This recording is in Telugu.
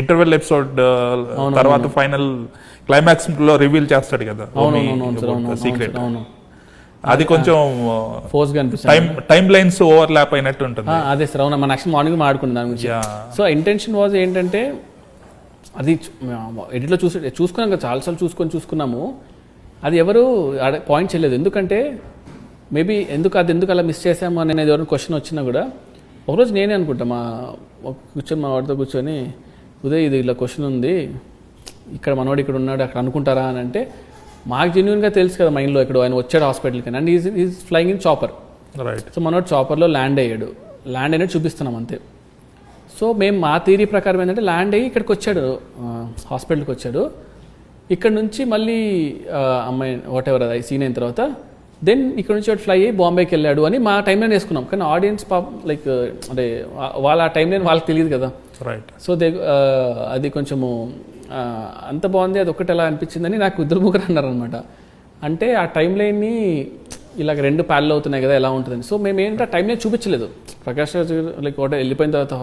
ఇంటర్వెల్ ఎపిసోడ్ తర్వాత ఫైనల్ క్లైమాక్స్లో రివీల్ చేస్తాడు కదా సీక్రెట్ అది కొంచెం ఫోర్స్గా అనిపిస్తుంది. Time time lines overlap అయినట్టు ఉంటుంది. అదే సార్ అవును మన నెక్స్ట్ మార్నింగ్ మాట్లాడుకున్నాం దాని గురించి. సో ఇంటెన్షన్ వాజ్ ఏంటంటే అది ఎడిట్లో చూసి చూసుకున్నాం కదా చాలాసార్లు చూసుకొని చూసుకున్నాము. అది ఎవరు పాయింట్ చేయలేదు. ఎందుకంటే మేబీ ఎందుకు అది ఎందుకు అలా మిస్ చేసాము అనేది ఎవరైనా క్వశ్చన్ వచ్చినా కూడా ఒకరోజు నేనే అనుకుంటా మా కూర్చొని మా వాడితో కూర్చొని ఉదయ్ ఇది ఇలా క్వశ్చన్ ఉంది. ఇక్కడ మనవాడు ఇక్కడ ఉన్నాడు అక్కడ అనుకుంటారా అని అంటే మాకు జెన్యున్గా తెలుసు కదా మైండ్లో ఇక్కడ ఆయన వచ్చాడు హాస్పిటల్కి and is is flying in chopper right so మనోడు చాపర్లో ల్యాండ్ అయ్యాడు. ల్యాండ్ అయినట్టు చూపిస్తున్నాం అంతే. సో మేము మా థీరీ ప్రకారం ఏంటంటే ల్యాండ్ అయ్యి ఇక్కడికి వచ్చాడు హాస్పిటల్కి వచ్చాడు. ఇక్కడ నుంచి మళ్ళీ అమ్మాయి వాట్ ఎవర్ అది సీన్ అయిన తర్వాత దెన్ ఇక్కడ నుంచి ఫ్లై అయ్యి బాంబేకి వెళ్ళాడు అని మా టైం లైన్ వేసుకున్నాం. కానీ ఆడియన్స్ పాప లైక్ అంటే వాళ్ళ ఆ టైం లైన్ వాళ్ళకి తెలియదు కదా. రైట్ సో దే అది కొంచెము అంత బాగుంది అది ఒకటి ఎలా అనిపించిందని నాకు ఇద్దరు ముగ్గురు అన్నారనమాట అంటే ఆ టైం లైన్ని ఇలాగ రెండు ప్యాన్లు అవుతున్నాయి కదా ఎలా ఉంటుందని. సో మేము ఏంటంటే ఆ టైం లైన్ చూపించలేదు. ప్రకాష్ రాజ్ లైక్ ఒకటి వెళ్ళిపోయిన తర్వాత